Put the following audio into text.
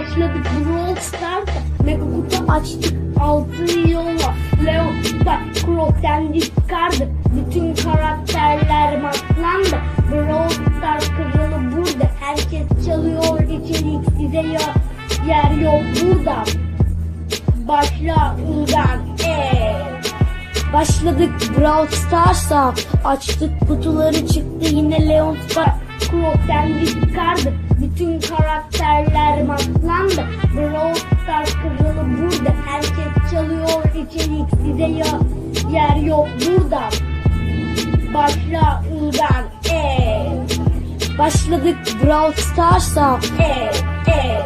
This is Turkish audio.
Başladık Brawl Stars'a Mega kutu açtık. Altın yolla Leon Star Croc'ten çıkardı. Bütün karakterler matlandı. Brawl Stars kralı burada. Herkes çalıyor içerik size ya Yer yok burada. Başla Ulgan eee. Başladık Brawl Stars'a. Açtık kutuları çıktı yine Leon Star Croc'ten çıkardı. Bütün karakterler burada Herkes çalıyor içerik size ya Yer yok burada. Başla Ulgan eee Başladık Brawl Stars'a eee eee